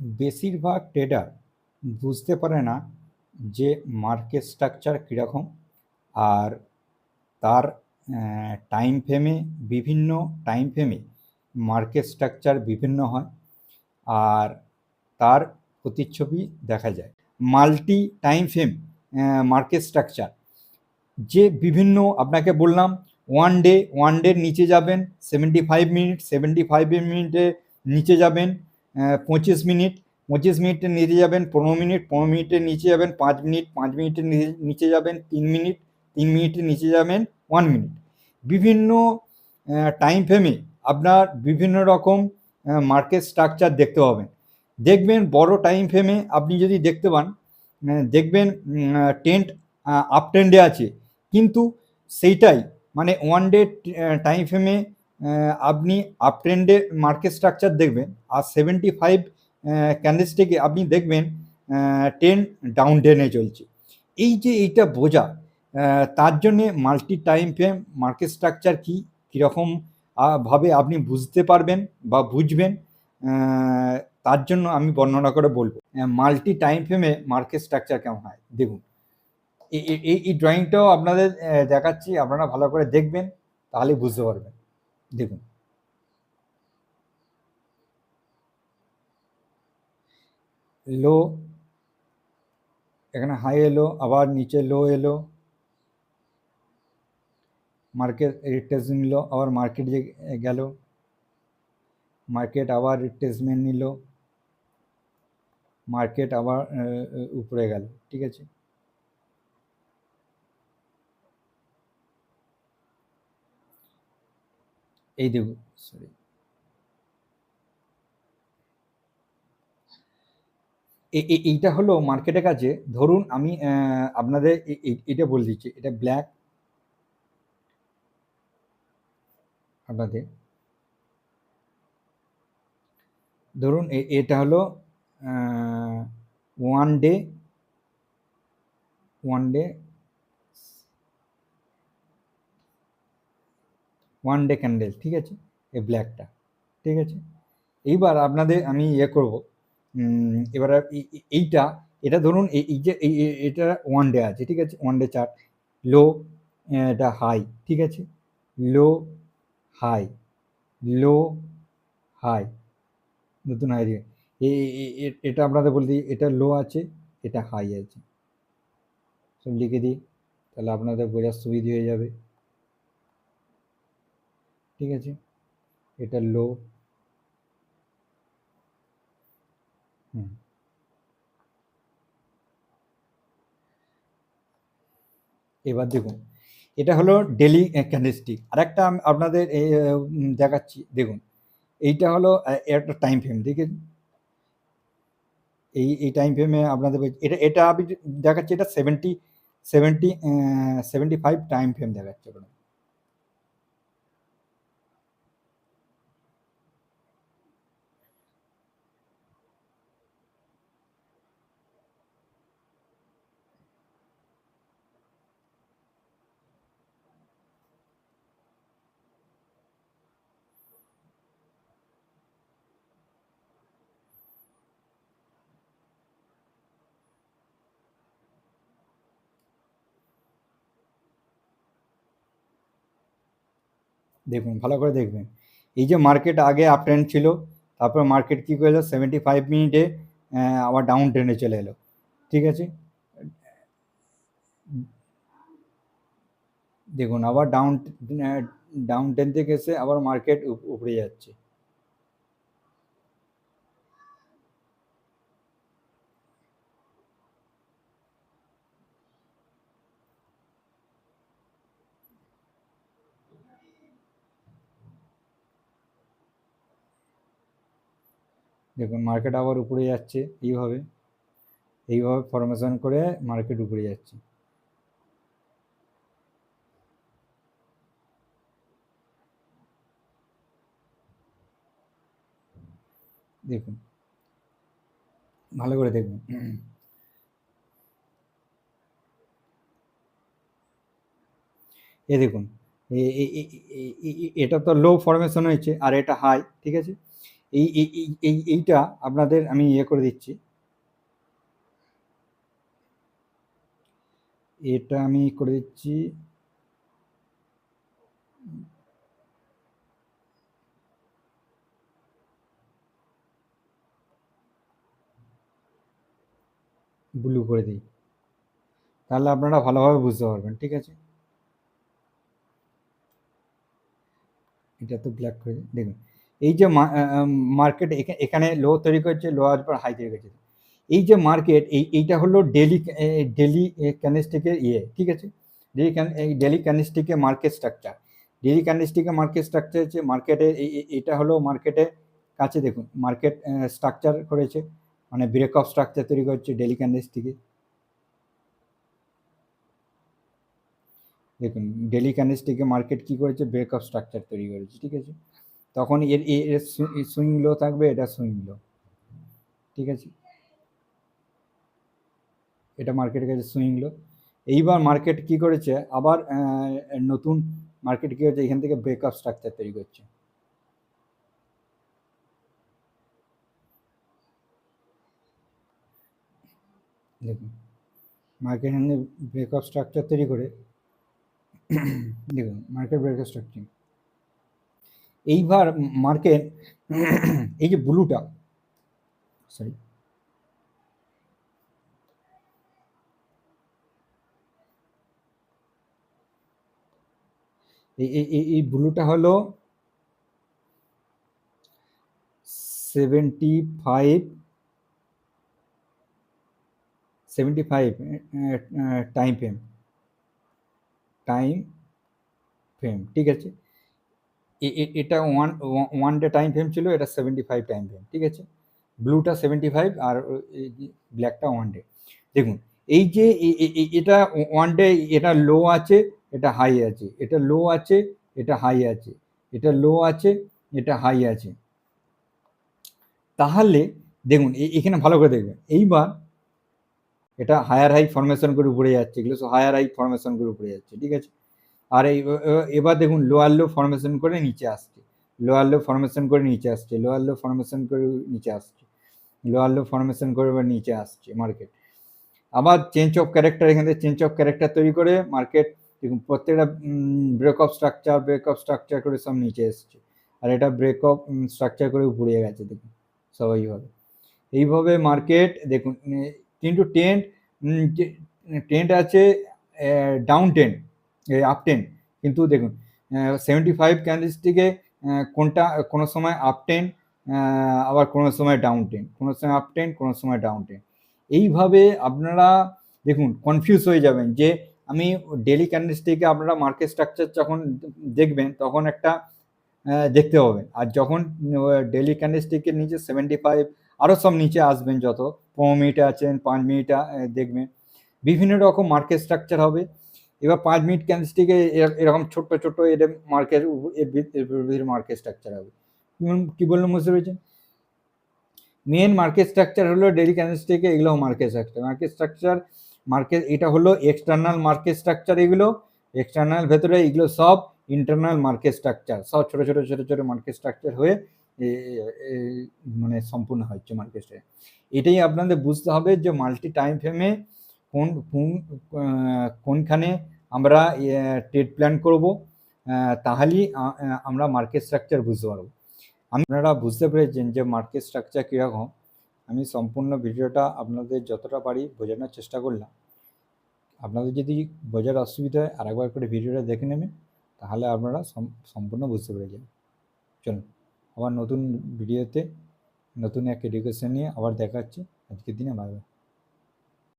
বেশিরভাগ ট্রেডার বুঝতে পারে না যে মার্কেট স্ট্রাকচার কীরকম আর তার টাইম ফ্রেমে বিভিন্ন টাইম ফ্রেমে মার্কেট স্ট্রাকচার বিভিন্ন হয় আর তার প্রতিচ্ছবি দেখা যায়। Multi time frame market structure যে বিভিন্ন আপনাকে বললাম ওয়ান ডে ওয়ান ডের নিচে যাবেন seventy five minute seventy five মিনিটে নিচে যাবেন পঁচিশ মিনিট, পঁচিশ মিনিটের নিচে যাবেন, পনেরো মিনিট, পনেরো মিনিটের নিচে যাবেন, পাঁচ মিনিট, পাঁচ মিনিটের নিচে- যাবেন, তিন মিনিট, তিন মিনিটের নিচে যাবেন ওয়ান মিনিট বিভিন্ন টাইম ফ্রেমে আপনার বিভিন্ন রকম মার্কেট স্ট্রাকচার দেখতে পাবেন। দেখবেন বড় টাইম ফ্রেমে আপনি যদি দেখতে পান দেখবেন টেন্ট আপ ট্রেন্ডে আছে। কিন্তু সেইটাই মানে ওয়ান ডে টাইম ফ্রেমে আপনি আপ ট্রেন্ডে মার্কেট স্ট্রাকচার দেখবেন, আর সেভেন্টি ফাইভ ক্যান্ডেলস্টিকে আপনি দেখবেন টেন ডাউন টেনে চলছে। এই যে এইটা বোঝা তার জন্যে multi time frame market structure কী, কীরকম ভাবে আপনি বুঝতে পারবেন বা বুঝবেন তার জন্য আমি বর্ণনা করে বলব। মাল্টি টাইম ফ্রেমে মার্কেট স্ট্রাকচার কেমন হয়, দেখুন। এই এই ড্রয়িংটাও আপনাদের দেখাচ্ছি, আপনারা ভালো করে দেখবেন, তাহলে বুঝতে পারবেন। দেখুন। লো, এখানে হাই এলো, আবার নিচে লো এলো। মার্কেট রিট্রেসমেন্ট নিল, আবার মার্কেট যে গেল। মার্কেট আবার রিট্রেসমেন্ট নিল। মার্কেট আবার উপরে গেল, ঠিক আছে? এই দেখুন সরি এইটা হলো মার্কেটের কাছে ধরুন আমি আপনাদের এটা বলে দিচ্ছি, এটা ব্ল্যাক আপনাদের। ধরুন এটা হলো one day one day one day candle ঠিক আছে? এই ব্ল্যাকটা ঠিক আছে? এইবার আপনাদের আমি ইয়ে করব এবার এইটা, এটা ধরুন, এই যে এটা ওয়ান ডে আছে, ঠিক আছে? ওয়ান ডে চার্ট লো এটা হাই ঠিক আছে? লো হাই লো হাই নতুন হাই এটা আপনাদের বলে দিই, এটা লো আছে, এটা হাই আছে। সব লিখে দিই, তাহলে আপনাদের বোঝার সুবিধা হয়ে যাবে। ঠিক আছে? এটা লো হুম। এবার দেখুন, এটা হলো ডেলি ক্যান্ডেলস্টিক আর একটা আপনাদের দেখাচ্ছি। দেখুন, এইটা হলো একটা টাইম ফ্রেম দেখেন। এই এই টাইম ফ্রেমে আপনাদের এটা এটা আমি দেখাচ্ছি, এটা seventy seventy seventy five time frame দেখাচ্ছে আপনার দেখুন, ভালো করে দেখবেন। এই যে মার্কেট আগে আপ ট্রেন্ড ছিল, তারপর মার্কেট কী করল সেভেন্টি ফাইভ মিনিটে আবার ডাউন ট্রেনে চলে এলো। ঠিক আছে? দেখুন, আবার ডাউন ডাউন ট্রেন থেকে এসে আবার মার্কেট উপরে যাচ্ছে। দেখুন মার্কেট আবার উপরে যাচ্ছে এইভাবে। এইভাবে ফরমেশন করে মার্কেট উপরে যাচ্ছে। দেখুন, ভালো করে দেখুন। এ দেখুন এটা তো লো ফরমেশন হয়েছে, আর এটা হাই ঠিক আছে? এই এই এই এই, এইটা আপনাদের আমি ইয়ে করে দিচ্ছি। এটা আমি করে দিচ্ছি। ব্লু করে দিই। তাহলে আপনারা ভালোভাবে বুঝতে পারবেন, ঠিক আছে? এটা তো ব্ল্যাক করে দেখুন এই যে মার্কেট এখানে লো তৈরি করছে লো আসবার পর হাই তৈরি করছে। এই যে মার্কেট এই, এইটা হলো ডেলি ডেলি ক্যান্ডেলস্টিকের ইয়ে ঠিক আছে? ডেলি ডেলি ক্যান্ডেলস্টিকের মার্কেট স্ট্রাকচার ডেলি ক্যান্ডেলস্টিকের মার্কেট স্ট্রাকচার হচ্ছে মার্কেটে এটা হলো মার্কেটে কাছে দেখুন মার্কেট স্ট্রাকচার করেছে মানে ব্রেক অফ স্ট্রাকচার তৈরি করছে ডেলি ক্যান্ডেলস্টিকে দেখুন ডেলি ক্যান্ডেলস্টিকে মার্কেট কি করেছে? ব্রেক অফ স্ট্রাকচার তৈরি করেছে, ঠিক আছে? তখন এর এর সুইং লো থাকবে, এটা সুইং লো। ঠিক আছে? এটা মার্কেটের কাছে সুইং লো। এইবার মার্কেট কি করেছে? আবার নতুন মার্কেট কি হচ্ছে এখান থেকে ব্রেক অফ স্ট্রাকচার তৈরি করছে। দেখুন, মার্কেট এখানে ব্রেক অফ স্ট্রাকচার তৈরি করে, দেখুন, মার্কেট ব্রেক অফ স্ট্রাকচার। এইবার মার্কেট এই যে ব্লুটা সরি এই ব্লুটা হলো seventy five seventy five time frame time frame ঠিক আছে? এটা one one day time frame ছিল, এটা সেভেন্টি ফাইভ টাইম ফ্রেম ঠিক আছে? ব্লুটা সেভেন্টি ফাইভ আর ব্ল্যাকটা ওয়ান ডে দেখুন, এই যে এটা ওয়ান ডে এটা লো আছে, এটা হাই আছে। এটা লো আছে, এটা হাই আছে। এটা লো আছে, এটা হাই আছে। তাহলে, দেখুন এখানে ভালো করে দেখবেন। এইবার এটা হায়ার হাই ফরমেশন করে উপরে যাচ্ছে, এগুলো সব হায়ার হাই ফরমেশন করে উপরে যাচ্ছে, ঠিক আছে? আর এই এবার দেখুন লোয়ার লো ফর্মেশন করে নিচে আসছে। লোয়ার লো ফর্মেশন করে নিচে আসছে লোয়ার লো ফরমেশন করে নিচে আসছে লোয়ার লো ফর্মেশন করে এবার নিচে আসছে মার্কেট আবার চেঞ্জ অফ ক্যারেক্টার এখান থেকে চেঞ্জ অফ ক্যারেক্টার তৈরি করে মার্কেট দেখুন, প্রত্যেকটা break of structure break of structure করে সব নিচে এসছে। আর এটা ব্রেক অফ স্ট্রাকচার করে উপরে গেছে, দেখুন সবাইভাবে এইভাবে। মার্কেট দেখুন কিন্তু টেন্ট টেন্ট আছে ডাউন টেন আপ টেন কিন্তু দেখুন সেভেন্টি ফাইভ ক্যান্ডেলস্টিকে কোনটা, কোনো সময় আপ টেন আবার কোনো সময় ডাউন টেন কোনো সময় আপ টেন কোনো সময় ডাউন টেন এইভাবে আপনারা, দেখুন কনফিউজ হয়ে যাবেন যে আমি ডেলি ক্যান্ডেলস্টিকে আপনারা মার্কেট স্ট্রাকচার যখন দেখবেন, তখন একটা দেখতে হবে আর যখন ডেলি ক্যান্ডেলস্টিকের নিচে সেভেন্টি ফাইভ আরও সব নিচে আসবেন যত। পনেরো মিনিটে আছেন, পাঁচ মিনিটে দেখবেন। বিভিন্ন রকম মার্কেট স্ট্রাকচার হবে। এবার পাঁচ মিনিট ক্যান্ডেলস্টিকে এরকম ছোট্ট ছোট্ট এদের মার্কেট এর মার্কেট স্ট্রাকচার হবে। কি বললাম বুঝতে পেরেছেন? মেন মার্কেট স্ট্রাকচার হলো ডেলি ক্যান্ডেলস্টিকে এগুলো market structure market structure market এটা হলো এক্সটার্নাল মার্কেট স্ট্রাকচার এগুলো। এক্সটার্নাল ভেতরে এগুলো সব ইন্টারনাল মার্কেট স্ট্রাকচার সব ছোটো ছোটো ছোটো ছোটো মার্কেট স্ট্রাকচার হয়ে মানে সম্পূর্ণ হচ্ছে মার্কেট এটাই আপনাদের বুঝতে হবে যে মাল্টি টাইম ফ্রেমে কোন কোনখানে আমরা ট্রেড প্ল্যান করব তাহলেই আমরা মার্কেট স্ট্রাকচার বুঝতে পারব। আপনারা বুঝতে পেরেছেন যে মার্কেট স্ট্রাকচার কীরকম। আমি সম্পূর্ণ ভিডিওটা আপনাদের যতটা পারি বোঝানোর চেষ্টা করলাম। আপনাদের যদি বোঝার অসুবিধা হয় আরেকবার করে ভিডিওটা দেখে নেবেন, তাহলে আপনারা সম্পূর্ণ বুঝতে পেরে যাবেন চলুন, আবার নতুন ভিডিওতে, নতুন এক এডুকেশন নিয়ে আবার দেখা হচ্ছে। আজকের দিনে বাই।